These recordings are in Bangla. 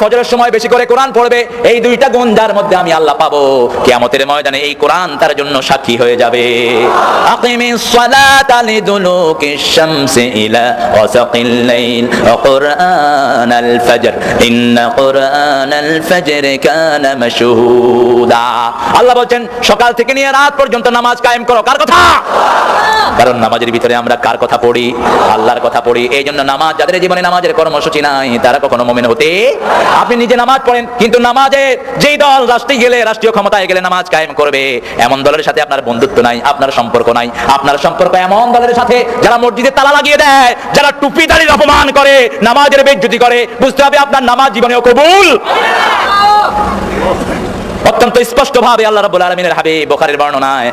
ফজরের সময় বেশি করে কোরআন পড়বে, এই দুইটা গুণ যার মধ্যে আমি আল্লাহ পাবো। কিয়ামতের ময়দানে এই কোরআন তার জন্য সাক্ষী হয়ে যাবে। আকিমিস সালাতা লিদুলুকিশ শামসি ইলা ওয়াসাকিল লাইল। ওয়া কুরআনাল ফজর, ইন্না কুরআনাল ফজর কানা মাশহুদা। আল্লাহ বলছেন, সকাল থেকে নিয়ে রাত পর্যন্ত নামাজ কায়েম করো। কার কথা? কারণ নামাজের ভিতরে আমরা কার কথা পড়ি? আল্লাহর কথা পড়ি। এই জন্য নামাজ, যাদের জীবনে নামাজের কর্মসূচি নাই, তারা কখনো মমিন হতে আপনি নিজে নামাজ পড়েন, কিন্তু নামাজে যেই দল রাষ্ট্রে গেলে, রাষ্ট্রীয় ক্ষমতায় গেলে নামাজ কায়েম করবে, এমন দলের সাথে আপনার বন্ধুত্ব নাই, আপনার সম্পর্ক নাই। আপনার সম্পর্ক এমন দলের সাথে যারা মসজিদে তালা লাগিয়ে দেয়, যারা টুপি দাঁড়িয়ে অপমান করে, নামাজের বেজ্জুতি করে। বুঝতে হবে আপনার নামাজ জীবনেও কবুল। অত্যন্ত স্পষ্ট ভাবে আল্লাহ রাব্বুল আলামিনের হাবিব বুখারীর বর্ণনায়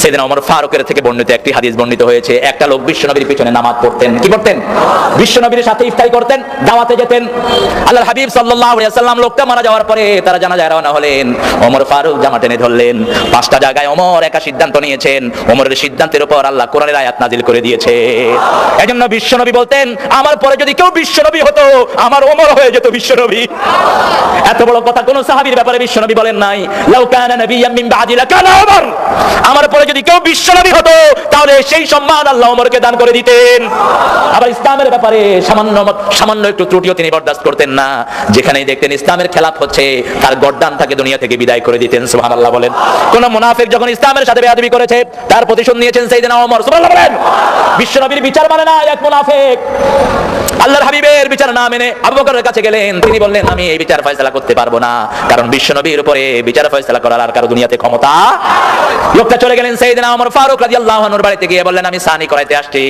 সেদিন ওমর ফারুকের থেকে বর্ণিত একটি হাদিস বর্ণিত হয়েছে, একটা লোক বিশ্বনবীর পিছনে নামাজ পড়তেন। কি করতেন বিশ্বনবীর সাথে ইফতারি করতেন, দাওয়াতে যেতেন। আল্লাহর হাবিব সাল্লাল্লাহু আলাইহি সাল্লাম লোকটা মারা যাওয়ার পরে তারা জানাজায় রওনা হলেন। ওমর ফারুক জামা টেনে ধরলেন। পাঁচটা জায়গায় ওমর একা সিদ্ধান্ত নিয়েছেন। ওমরের সিদ্ধান্তের উপর আল্লাহ কোরআনের আয়াত নাজিল করে দিয়েছে। এজন্য বিশ্বনবী বলতেন, আমার পরে যদি কেউ বিশ্বনবী হতো, আমার ওমর হয়ে যেত বিশ্বনবী এত বড় কথা কোন সাহাবীর ব্যাপারে বিশ্বনবী বলেন নাই। লাউ কানা নাবিয়্যাম মিন বাদি লাকানা ওমর। আমার পরে যদি কেউ বিশ্বনবী হতো, তাহলে সেই সম্মান আল্লাহ ওমরকে দান করে দিতেন। আবার ইসলামের ব্যাপারে সামান্য সামান্য একটু ত্রুটিও তিনি বরদাস্ত করতেন না। যেখানেই দেখতেন ইসলামের খেলাফ হচ্ছে, তার গড্ডান তাকে দুনিয়া থেকে বিদায় করে দিতেন, সুবহানাল্লাহ বলেন। কোন মুনাফিক যখন ইসলামের সাথে বেয়াদবি করেছে, তার প্রতিশোধ নিয়েছেন সেইদিনা ওমর, সুবহানাল্লাহ বলেন। বিশ্বনবীর বিচার মানে না এক মুনাফিক। আল্লাহর হাবিবের বিচার না মেনে আবু বকরের কাছে গেলেন, তিনি বললেন, আমি এই বিচার ফয়সালা করতে পারব না, কারণ বিশ্বনবীর উপরে বিচার ফয়সালা করার আর কারও দুনিয়াতে ক্ষমতা লোকটা চলে গেলেন সেইদিন ওমর ফারুক রাদিয়াল্লাহু আনহুর বাড়িতে গিয়ে বললেন, আমি সানি করাইতে আসছি।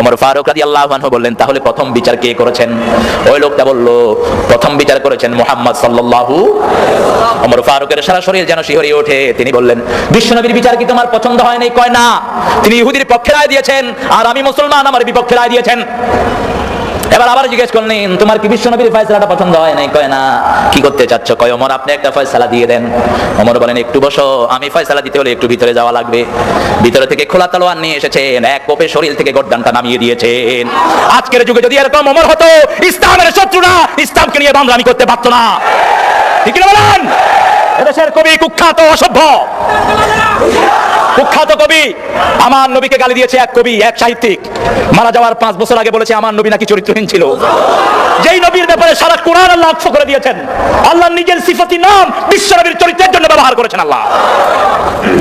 ওমর ফারুক রাদিয়াল্লাহু আনহু বললেন, তাহলে প্রথম বিচার কে করেছেন? ওই লোকটা বলল, প্রথম বিচার করেছেন মুহাম্মদ সাল্লাল্লাহু ওমর ফারুকের সারা শরীর যেন শিহরিয়ে ওঠে, তিনি বললেন, বিশ্বনবীর বিচার কি তোমার পছন্দ হয় নাই? কয়, না। তিনি ইহুদির পক্ষে রায় দিয়েছেন, আর আমি মুসলমান আমার বিপক্ষে রায় দিয়েছেন। এবার আবার জিজ্ঞেস করলেন তোমার কি বিশ্ব নবীর ফয়সালাটা পছন্দ হয় নাই? কয়, না। কি করতে চাচ্ছ? কয়, ওমর, আপনি একটা ফয়সালা দিয়ে দেন। ওমর বলেন, একটু বসো, আমি ফয়সালা দিতে হলে একটু ভিতরে যাওয়া লাগবে। ভিতরে থেকে খোলা তলোয়ার নিয়ে এসেছেন, এক কোপে শরীর থেকে গর্দানটা নামিয়ে দিয়েছেন। আজকের যুগে যদি এরকম ওমর হতো, ইসলামের শত্রুরা ইসলামকে নিয়ে বাংলামি করতে পারতো না। ঠিক না বলেন? এদেশের কবি কুখ্যাত, অসভ্য। কুখ্যাত কবি। আমার নবীকে গালি দিয়েছে এক কবি, এক সাহিত্যিক। মারা যাওয়ার পাঁচ বছর আগে বলেছে, আমার নবী নাকি চরিত্রহীন ছিল? যেই নবীর ব্যাপারে সারা কোরআন আল্লাহ করে দিয়েছেন, আল্লাহ নিজের সিফতি নাম বিশ্ব নবীর চরিত্রের জন্য ব্যবহার করেছেন আল্লাহ।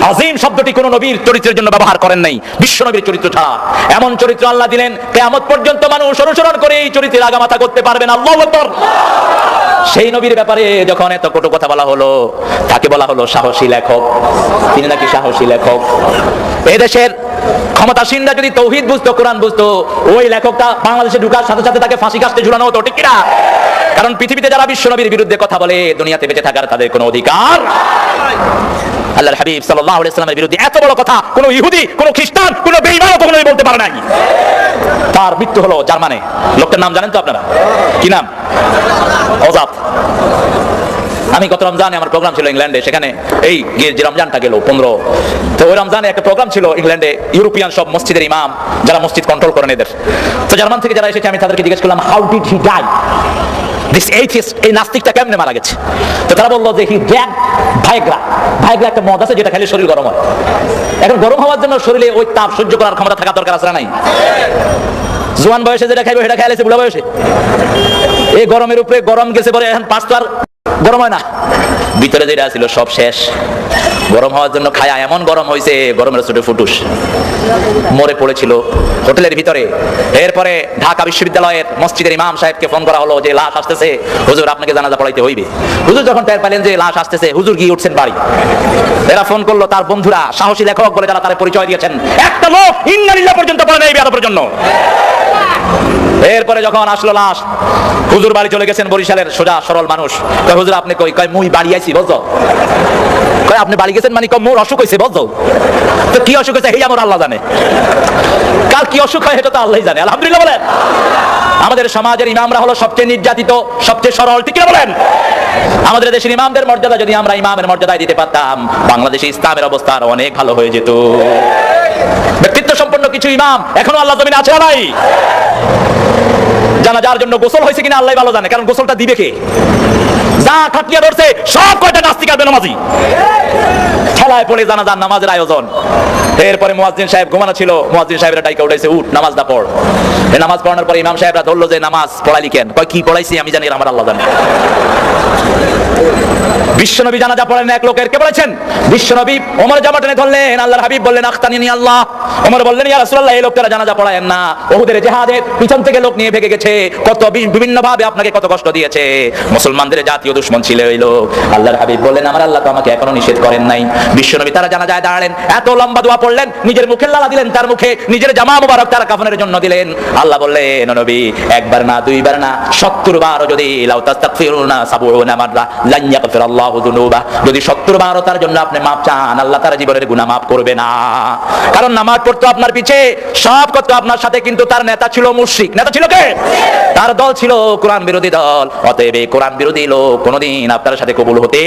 আজিম শব্দটি কোন নবীর চরিত্রের জন্য ব্যবহার করেন নাই। বিশ্ব নবীর চরিত্র ছাড়া এমন চরিত্র আল্লাহ দিলেন, কেয়ামত পর্যন্ত মানুষ অনুসরণ করে এই চরিত্রের আগামাথা করতে পারবেন আল্লাহ সেই নবীর ব্যাপারে যখন এত কটু কথা বলা হলো, তাকে বলা হলো সাহসী লেখক। তিনি নাকি সাহসী লেখক। এদেশের দেশের ক্ষমতাসীনরা যদি তৌহিদ বুঝতো, কোরআন বুঝতো, ওই লেখকটা বাংলাদেশে ঢুকার সাথে সাথে তাকে ফাঁসি কাস্তে ঝুলানো হতো, ঠিক কিনা কারণ পৃথিবীতে যারা বিশ্বনবীর বিরুদ্ধে কথা বলে, দুনিয়াতে বেঁচে থাকার তাদের কোনো অধিকার আল্লাহর হাবিব সাল্লাল্লাহু আলাইহি সাল্লামের বিরুদ্ধে এত বড় কথা, কোনো ইহুদি, কোনো খ্রিস্টান, কোনো বেঈমানও কখনোই বলতে পারে নাই। তার মৃত্যু হলো জার্মানে। লোকটার নাম জানেন তো আপনারা? কি নাম? অজাত। আমি গত রমজানে আমার প্রোগ্রাম ছিল ইংল্যান্ডে, সেখানে এই যে রমজানটা গেল, পনেরো, তো ওই রমজানে একটা প্রোগ্রাম ছিল ইংল্যান্ডে, ইউরোপিয়ান সব মসজিদের ইমাম, যারা মসজিদ কন্ট্রোল করেন এদের। তো জার্মান থেকে যারা এসেছে, আমি তাদেরকে জিজ্ঞেস করলাম how did he die this atheist এই নাস্তিকটা কেমনে মারা গেছে? তো তারা বলল যে হি ভাইগ্রা। ভাইগ্রা একটা মদ আছে যেটা খেলে শরীর গরম হয়। এখন গরম হওয়ার জন্য শরীরে ওই তাপ সহ্য করার ক্ষমতা থাকা দরকার আছে নাই? জোয়ান বয়সে যেটা খাইবে সেটা খেয়ালেছে বুড়া বয়সে। এই গরমের উপরে গরম গেছে পরে এখন পাঁচ তো আর গরম হয় না। ভিতরে যেটা ছিল সব শেষ। গরম হওয়ার জন্য খায়া এমন গরম হয়েছে গরমের ছোট ফুটুস। মরে পড়েছিল হোটেলের ভিতরে। এরপরে ঢাকা বিশ্ববিদ্যালয়ের মসজিদের ইমাম সাহেবকে ফোন করা হলো যে, লাশ আসতেছে। হুজুর, আপনাকে জানাজা পড়াইতে হইবে। হুজুর যখন টের পেলেন যে, লাশ আসতেছে, হুজুর গিয়ে উঠছেন বাড়ি। এরা ফোন করল তার বন্ধুরা, সাহসী লেখক বলে যারা তার পরিচয় দিয়েছেন। একটা লোক ইন্নালিল্লাহ পর্যন্ত পড়ে নেই বেয়াদবের জন্য। এরপরে যখন আসলো লাশ, হুজুর বাড়ি চলে গেছেন বরিশালের সোজা সরল মানুষ। হুজুর, আপনি কই, কয়, মুই বাড়ি আইছি বুঝছ কয়, আপনি বাড়ি গেছেন মানে কয়, মোর অসুখ হয়েছে বুঝছ তো কি অসুখ হয়েছে হেই আমার আল্লাহ জানে। কার কি অসুখ হয়, সেটা তো আল্লাহ জানে। আলহামদুলিল্লাহ বলেন। আমাদের সমাজের ইমামরা হলো সবচেয়ে নির্যাতিত, সবচেয়ে সরল, ঠিক বলেন? আমাদের দেশের ইমামদের মর্যাদা যদি আমরা ইমামের মর্যাদায় দিতে পারতাম, বাংলাদেশে ইসলামের অবস্থা আরও অনেক ভালো হয়ে যেত। ব্যক্তিত্ব সম্পন্ন কিছু ইমাম এখনও আল্লাহ জমিনে আছে নাই? জানাজার জন্য গোসল হয়েছে কিনা আল্লাহ ভালো জানে, কারণ গোসলটা দিবে কে? যা খাটিয়া ধরছে, সব কয়টা নাস্তিক আর বেনামাজি। খেলায় পড়ে জানাজার নামাজের আয়োজন। এরপরে মুয়াজ্জিন সাহেব ঘুমানো ছিল, মুয়াজ্জিন সাহেবরা ডাইকা উঠাইছে, উঠ নামাজটা পড়। এই নামাজ পড়ানোর পরে ইমাম সাহেবরা ধরলো যে, নামাজ পড়াইলি কেন কয়, কি পড়াইছি আমি জানি আমার আল্লাহ জানে। বিশ্বনবী পড়েন এক লোকের কে বলেছেন? বিশ্বনবী ওমর জামা টেনে ধরলেন, আল্লাহর হাবিব বললেন আখতানি আল্লাহ। ওমর বললেন, ইয়া রাসূলুল্লাহ, এই লোকটারা না। ওহুদের জিহাদে পিছন থেকে লোক নিয়ে ভেগে গেছে। কত বিভিন্ন ভাবে আপনাকে কত কষ্ট দিয়েছে। মুসলমানদের জাতীয় দুশ্মন ছিল এই লোক। আল্লাহর হাবিব বললেন, আমার আল্লাহ তো আমাকে এখনও নিষেধ করেন নাই। বিশ্বনবী তারা জানাজায় দাঁড়ালেন। এত লম্বা দোয়া পড়লেন, নিজের মুখে লালা দিলেন, তার মুখে নিজের জামা মুবারক, তারা কাফনের জন্য দিলেন। আল্লাহ বললেন নবী, একবার না, দুইবার না, সত্তর বার যদি লাউ তাস্তাগফিরুনা সাবউনা মাররা, লান ইয়াগফির যুনুবা। যদি সত্তর বারও তার জন্য আপনি মাপ চান, আল্লাহ তার জীবনের গুনাহ মাফ করবে না। কারণ নামাজ পড়তো আপনার পিছে, সব করতো আপনার সাথে, কিন্তু তার নেতা ছিল মুশরিক। নেতা ছিল কে? তার দল ছিল কোরআন বিরোধী দল। অতএব এই কোরআন বিরোধী লোক কোনোদিন আপনার সাথে কবুল হতে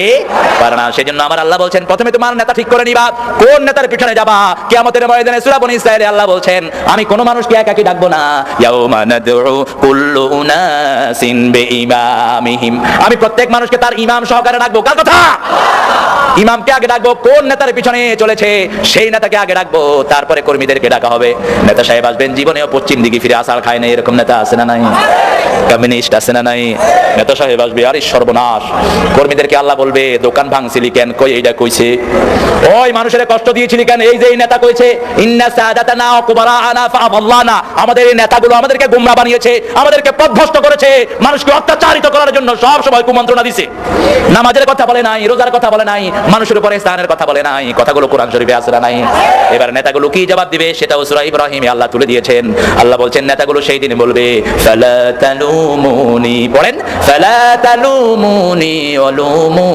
পারে না। সেজন্য আমার আল্লাহ বলছেন, প্রথমে তোমার নেতা ঠিক করে নিবা। কোন নেতার পিছনে যাবা? কিয়ামতের ময়দানে সূরা বনী ইসরাঈলে আল্লাহ বলছেন, আমি কোন মানুষকে একাকি ডাকবো না। ইয়াউমা নাদউ কুল্লু উনাসিন বিইমামিহিম। আমি প্রত্যেক মানুষকে তার ইমাম সহকারে ডাকবো। কার কথা? ইমামকে আগে ডাকবো, কোন নেতার পিছনে চলেছে? সেই নেতাকে আগে ডাকবো, তারপরে কর্মীদেরকে ডাকা হবে। নেতা সাহেব আসবেন, জীবনেও পশ্চিম দিকে ফিরে আসার খায় না এরকম নেতা আছে না নাই? কমিউনিস্ট আছে না নাই? নেতা সাহেব আসবে, আরে সর্বনাশ। কর্মীদেরকে আল্লাহ বলবে, দোকান ভাঙছিলি কেন? কই এইটা কইছে? ওই মানুষের কষ্ট দিয়েছিলি কেন? এই যে নেতা কইছে, ইন্না সাদাতানা ওয়া কুবারাআনা ফাআদাল্লানা আমাদের এই নেতাগুলো আমাদেরকে গুমরা বানিয়েছে, আমাদেরকে পথভ্রষ্ট করেছে, মানুষকে অত্যাচারিত করার জন্য সব সময় কুমন্ত্রণা দিছে। নামাজের কথা বলে নাই, রোজার কথা বলে নাই, মানুষের উপরে স্থানের কথা বলে নাই, কথাগুলো কোরআন শরীফে আছে না নাই? এবার নেতাগুলো কি জবাব দিবে? সেটাও সূরা ইব্রাহিমে আল্লাহ তুলে দিয়েছেন। আল্লাহ বলছেন, নেতাগুলো সেই দিন বলবে, ফালা তালুমুনি পড়েন ফালা তালুমুনি ওয়ালুমু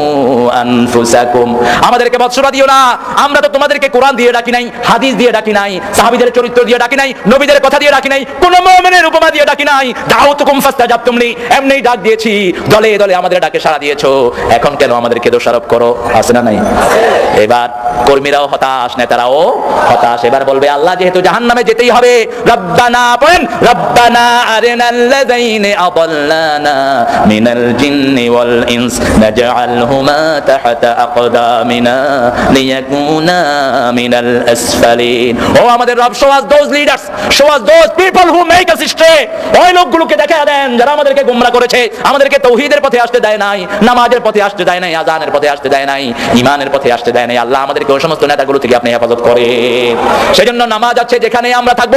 আনফুসাকুম। আমাদেরকে বৎসরা দিও না, আমরা তো তোমাদেরকে কোরআন দিয়ে ডাকি নাই, হাদিস দিয়ে ডাকি নাই, সাহাবীদের চরিত্র দিয়ে ডাকি নাই, নবীদের কথা দিয়ে ডাকি নাই, কোন মুমিনের উপমা দিয়ে ডাকি নাই। দাউতুকুম এমনি ডাক দিয়েছি, দলে দলে আমাদের ডাকে সাড়া দিয়েছ। এখন কেন আমাদেরকে দোষারোপ করো? আছে না নাই? এবার কর্মীরাও হতাশ, নেতারাও হতাশ। এবার বলবে, আল্লাহ যেহেতু জাহান্নামে যেতেই হবে, রব্বানা, পড়েন, রব্বানা আরিনাল্লাযাইনি জিন্নি ওয়াল ইনস নাজআলহুমা তাহতা আকদামিনা লিয়াকুনা মিনাল আসফালিন ও আমাদের রব show us those leaders show us those people who make us stray ওই লোকগুলোকে দেখা দেন যারা আমাদেরকে গোমরা করেছে, আমাদেরকে তৌহিদের পথে আসতে দেয় নাই, নামাজের পথে আসতে দেয় নাই, আজানের পথে আসতে দেয় নাই ইমানের পথে আসতে দেয় নাই। আল্লাহ আমাদেরকে ওই সমস্ত নেতাগুলো থেকে আপনি হেফাজত করে সেজন্য নামাজ আছে যেখানে আমরা থাকব,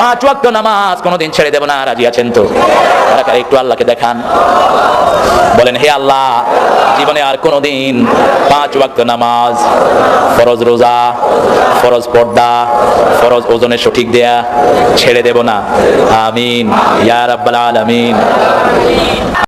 পাঁচ ওয়াক্ত নামাজ কোনোদিন ছেড়ে দেব না, রাজি আছেন তো? একটু আল্লাহকে দেখান। বলেন, হে আল্লাহ, জীবনে আর কোনোদিন পাঁচ ওয়াক্ত নামাজ, ফরজ রোজা, ফরজ পর্দা, ফরজ ওজনের সঠিক দেয়া ছেড়ে দেব না। আমিন। ইয়ার আব্বাল আলামিন।